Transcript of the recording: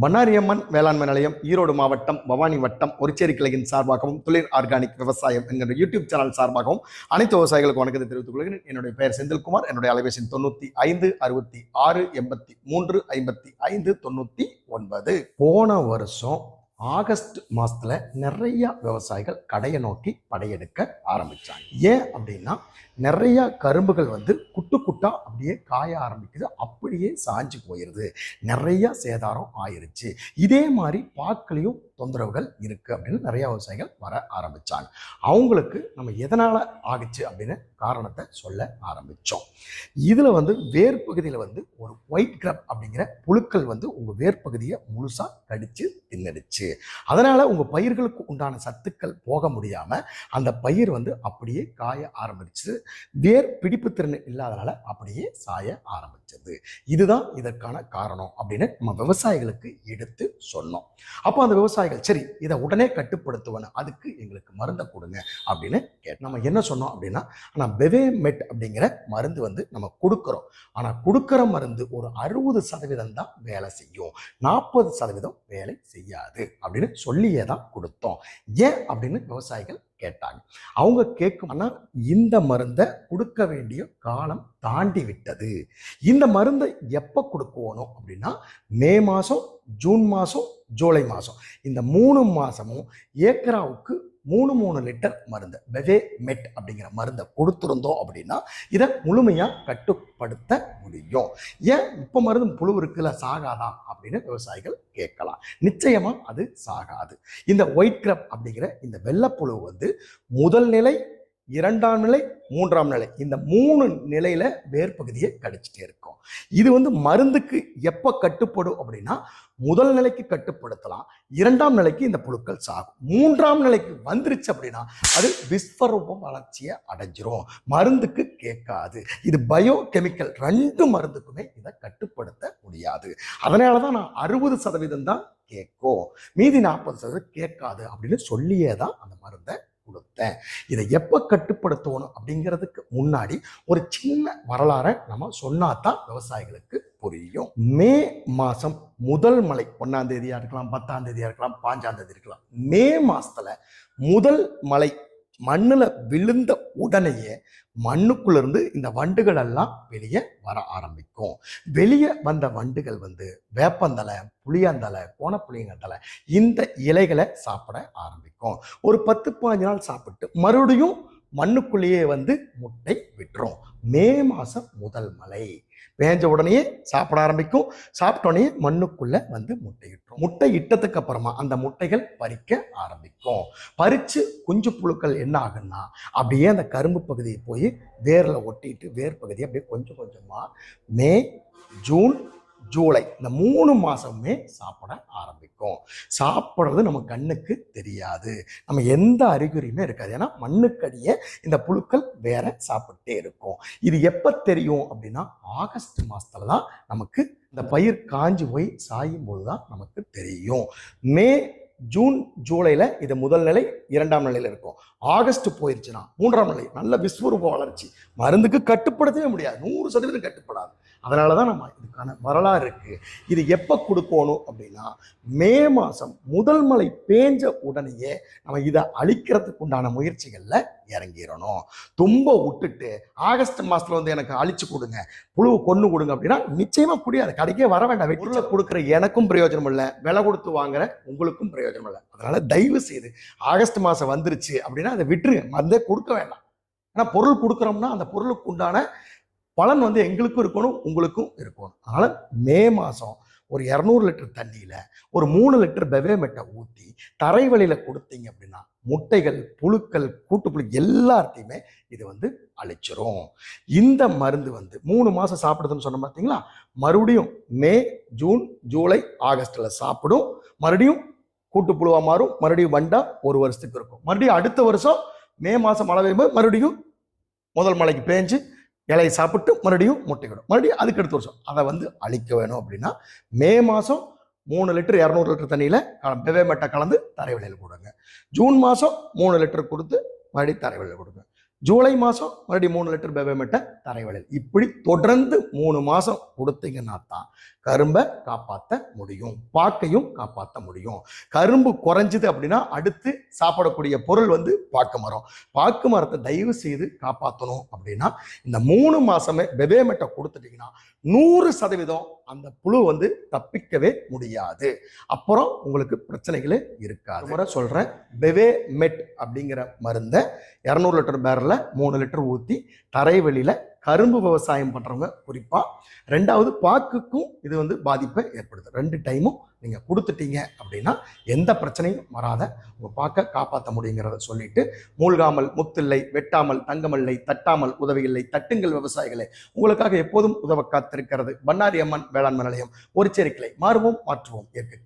பன்னாரியம்மன் வேளாண்மை நிலையம் ஈரோடு மாவட்டம் பவானி வட்டம் ஒரிச்சேரி கிளையின் சார்பாகவும் துளிர் ஆர்கானிக் விவசாயம் என்கிற யூடியூப் சேனல் சார்பாகவும் அனைத்து விவசாயிகளுக்கு வணக்கத்தை தெரிவித்துக் கொள்கிறேன். என்னுடைய பெயர் செந்தில்குமார். என்னுடைய அலைபேசி தொண்ணூத்தி ஐந்து அறுபத்தி ஆறு எண்பத்தி மூன்று ஐம்பத்தி ஐந்து தொண்ணூத்தி ஒன்பது. போன வருஷம் ஆகஸ்ட் மாதத்தில் நிறைய விவசாயிகள் கடையை நோக்கி படையெடுக்க ஆரம்பித்தாங்க ஏன் அப்படின்னா நிறைய கரும்புகள் வந்து குட்டு குட்டா அப்படியே காய ஆரம்பிக்குது அப்படியே சாஞ்சு போயிடுது நிறைய சேதாரம் ஆயிடுச்சு இதே மாதிரி பாக்களையும் தொந்தரவுகள் இருக்கு அப்படின்னு நிறைய விவசாயிகள் வர ஆரம்பிச்சாங்க. அவங்களுக்கு நம்ம எதனால ஆகுச்சு அப்படின்னு காரணத்தை சொல்ல ஆரம்பிச்சோம். இதுல வந்து வேர்பகுதியில் வந்து ஒரு ஒயிட் கிரப் அப்படிங்கிற புழுக்கள் வந்து உங்க வேர் பகுதியை முழுசா கடிச்சு தின்னடிச்சு. அதனால உங்க பயிர்களுக்கு உண்டான சத்துக்கள் போக முடியாம அந்த பயிர் வந்து அப்படியே காய ஆரம்பிச்சு வேர் பிடிப்பு திறன் இல்லாதனால அப்படியே சாய ஆரம்பிச்சது. இதுதான் இதற்கான காரணம் அப்படின்னு நம்ம விவசாயிகளுக்கு எடுத்து சொன்னோம். அப்போ அந்த விவசாயிகள் சரி இதை உடனே கட்டுப்படுத்துவன. அதுக்கு எங்களுக்கு மருந்தை கொடுங்க அப்படின்னு கேட்டு நம்ம என்ன சொன்னோம் அப்படின்னா ஆனால் பெவேமெட் அப்படிங்கிற மருந்து வந்து நம்ம கொடுக்குறோம். ஆனால் கொடுக்குற மருந்து ஒரு அறுபது சதவீதம் தான் வேலை செய்யும். நாற்பது சதவீதம் வேலை செய்யாது அப்படின்னு சொல்லியே தான் கொடுத்தோம். ஏன் அப்படின்னு விவசாயிகள் கேட்டாங்க. அவங்க கேட்கும் ஆனால் இந்த மருந்தை கொடுக்க வேண்டிய காலம் தாண்டி விட்டது இந்த மருந்தை எப்போ கொடுக்கணும்? அப்படின்னா மே மாதம் ஜூன் மாதம் ஜூலை மாதம் இந்த மூணு மாதமும் ஏக்கராவுக்கு மூணு மூணு லிட்டர் மருந்து பெவே மெட் அப்படிங்கிற மருந்தை கொடுத்துருந்தோம் அப்படின்னா இதை முழுமையாக கட்டுப்படுத்த முடியும். ஏன் இப்போ மருந்து புழு இருக்குல்ல சாகாதா அப்படின்னு விவசாயிகள் கேட்கலாம். நிச்சயமாக அது சாகாது. இந்த ஒயிட் கிரப் அப்படிங்கிற இந்த வெள்ளைப்புழு வந்து முதல் நிலை இரண்டாம் நிலை மூன்றாம் நிலை இந்த மூணு நிலையில் வேர்பகுதியை கடிச்சிட்டே இருக்கும் இது வந்து மருந்துக்கு எப்ப கட்டுப்படும் அப்படின்னா முதல் நிலைக்கு கட்டுப்படுத்தலாம் இரண்டாம் நிலைக்கு இந்த புழுக்கள் சாகும். மூன்றாம் நிலைக்கு வந்துருச்சு அப்படின்னா அது விஸ்வரூபம் வளர்ச்சியை அடைஞ்சிரும். மருந்துக்கு கேட்காது. இது பயோ கெமிக்கல் ரெண்டு மருந்துக்குமே இதை கட்டுப்படுத்த முடியாது. அதனால தான் நான் அறுபது சதவீதம் தான் கேட்கும். மீதி நாற்பது சதவீதம் கேட்காது அப்படின்னு சொல்லியே தான் அந்த மருந்தை கொடுத்தேன். இதை எப்போ கட்டுப்படுத்தணும் அப்படிங்கிறதுக்கு முன்னாடி ஒரு சின்ன வரலாறை நம்ம சொன்னாதான் விவசாயிகளுக்கு புரியும். மே மாதம் முதல் மழை ஒன்றாம் தேதியாக இருக்கலாம் பத்தாம் தேதியாக இருக்கலாம் பாஞ்சாம் தேதி இருக்கலாம். மே மாதத்தில் முதல் மழை மண்ணில் விழுந்த உடனேயே மண்ணுக்குள்ளேருந்து இந்த வண்டுகள் எல்லாம் வெளியே வர ஆரம்பிக்கும். வெளியே வந்த வண்டுகள் வந்து வேப்பந்தலை புளியாந்தலை கோணப்புளியங்கத்தலை இந்த இலைகளை சாப்பிட ஆரம்பிக்கும். ஒரு பத்து பதினஞ்சு நாள் சாப்பிட்டு மறுபடியும் மண்ணுக்குள்ளேயே வந்து முட்டை விட்டுரும். மே மாதம் முதல் மழை. பேஞ்ச உடனே சாப்பிட ஆரம்பிக்கும். சாப்பிட்டோடனே மண்ணுக்குள்ளே வந்து முட்டையிட்டோம் முட்டை இட்டதுக்கு அப்புறமா அந்த முட்டைகள் பறிக்க ஆரம்பிக்கும். பறித்து குஞ்சு புழுக்கள் என்ன ஆகுன்னா அப்படியே அந்த கரும்பு பகுதியை போய் வேரில் ஒட்டிட்டு வேர் பகுதியை அப்படியே கொஞ்சம் கொஞ்சமாக மே ஜூன் ஜூலை இந்த மூணு மாதமுமே சாப்பிட ஆரம்பிக்கும். சாப்பிட்றது நம்ம கண்ணுக்கு தெரியாது. நம்ம எந்த அறிகுறியுமே இருக்காது. ஏன்னா மண்ணுக்கடியே இந்த புழுக்கள் வேற சாப்பிட்டே இருக்கும். இது எப்போ தெரியும் அப்படின்னா ஆகஸ்ட் மாதத்துல தான் நமக்கு இந்த பயிர் காஞ்சி போய் சாயும் போது தான் நமக்கு தெரியும். மே ஜூன் ஜூலையில் இது முதல் நிலை இரண்டாம் நிலையில் இருக்கும். ஆகஸ்ட் போயிருச்சுன்னா மூன்றாம் நிலை நல்ல விஸ்வரூப வளர்ச்சி. மருந்துக்கு கட்டுப்படுத்தவே முடியாது. நூறு சதவீதம் கட்டுப்படாது. அதனால தான் நம்ம இதுக்கான வரலாறு இருக்கு இது எப்போ கொடுக்கணும் அப்படின்னா மே மாதம் முதல் மழை பேஞ்ச உடனேயே நம்ம இதை அழிக்கிறதுக்கு உண்டான முயற்சிகளில் இறங்கிடணும். தும்ப விட்டுட்டு ஆகஸ்ட் மாதத்துல வந்து எனக்கு அழிச்சு கொடுங்க புழுவை கொண்டு கொடுங்க அப்படின்னா நிச்சயமா முடியாது கடைக்கே வர வேண்டாம். பொருளை கொடுக்குற எனக்கும் பிரயோஜனம் இல்லை. விலை கொடுத்து வாங்குற உங்களுக்கும் பிரயோஜனம் இல்லை. அதனால தயவு செய்து ஆகஸ்ட் மாதம் வந்துருச்சு அப்படின்னா அதை விட்டுருங்க. மருந்தே கொடுக்க வேண்டாம். ஏன்னா பொருள் கொடுக்குறோம்னா அந்த பொருளுக்கு உண்டான பலன் வந்து எங்களுக்கும் இருக்கணும் உங்களுக்கும் இருக்கணும். அதனால் மே மாதம் ஒரு இரநூறு லிட்டர் தண்ணியில் ஒரு மூணு லிட்டர் பெவேமெட்டை ஊற்றி தரைவழியில் கொடுத்தீங்க அப்படின்னா முட்டைகள் புழுக்கள் கூட்டுப்புழு எல்லாத்தையுமே இது வந்து அழிச்சிரும். இந்த மருந்து வந்து மூணு மாதம் சாப்பிடுதுன்னு சொன்ன பார்த்தீங்களா மறுபடியும் மே ஜூன் ஜூலை ஆகஸ்டில் சாப்பிடும். மறுபடியும் கூட்டுப்புழுவாக மாறும் மறுபடியும் வண்டா ஒரு வருஷத்துக்கு இருக்கும். மறுபடியும் அடுத்த வருஷம் மே மாதம் மழை பெய்யும்போது மறுபடியும் முதல் மழைக்கு பேஞ்சு இலையை சாப்பிட்டு மறுபடியும் முட்டையிடும் மறுபடியும் அதுக்கு அடுத்த வருஷம் அதை வந்து அழிக்க வேணும் அப்படின்னா மே மாதம் மூணு லிட்டர் இரநூறு லிட்டர் தண்ணியில் பெவே மெட்டை கலந்து தரைவெளியில் கொடுங்க ஜூன் மாதம் மூணு லிட்டர் கொடுத்து மறுபடியும் தரைவெளியில் கொடுங்க ஜூலை மாதம் மறுபடியும் மூணு லிட்டர் பெவே மெட்டை இப்படி தொடர்ந்து மூணு மாதம் கொடுத்தீங்கன்னா தான் கரும்பை காப்பாற்ற முடியும் பாக்கையும் காப்பாற்ற முடியும். கரும்பு குறைஞ்சிது அப்படின்னா அடுத்து சாப்பிடக்கூடிய பொருள் வந்து பாக்கு மரம். பாக்கு மரத்தை தயவு செய்து காப்பாற்றணும் அப்படின்னா இந்த மூணு மாதமே பெபேமெட்டை கொடுத்துட்டிங்கன்னா நூறு சதவீதம் அந்த புழு வந்து தப்பிக்கவே முடியாது. அப்புறம் உங்களுக்கு பிரச்சனைகளே இருக்காது. முறை சொல்கிறேன் பெவே மெட் அப்படிங்கிற மருந்தை இரநூறு லிட்டர் பேரில் மூணு லிட்டர் ஊற்றி தரைவெளியில் கரும்பு விவசாயம் பண்ணுறவங்க குறிப்பாக ரெண்டாவது பாக்குக்கும் இது வந்து பாதிப்பை ஏற்படுது. ரெண்டு டைமும் நீங்கள் கொடுத்துட்டீங்க அப்படின்னா எந்த பிரச்சனையும் வராத உங்கள் பார்க்க காப்பாற்ற முடியுங்கிறத சொல்லிட்டு மூழ்காமல் முத்தில்லை வெட்டாமல் தங்கமில்லை தட்டாமல் உதவியில்லை தட்டுங்கள் விவசாயிகளை. உங்களுக்காக எப்போதும் உதவ காத்திருக்கிறது. பண்ணாரி அம்மன் வேளாண்மை நிலையம் ஒரு கிளை. மாறுவோம் மாற்றுவோம். இயற்கை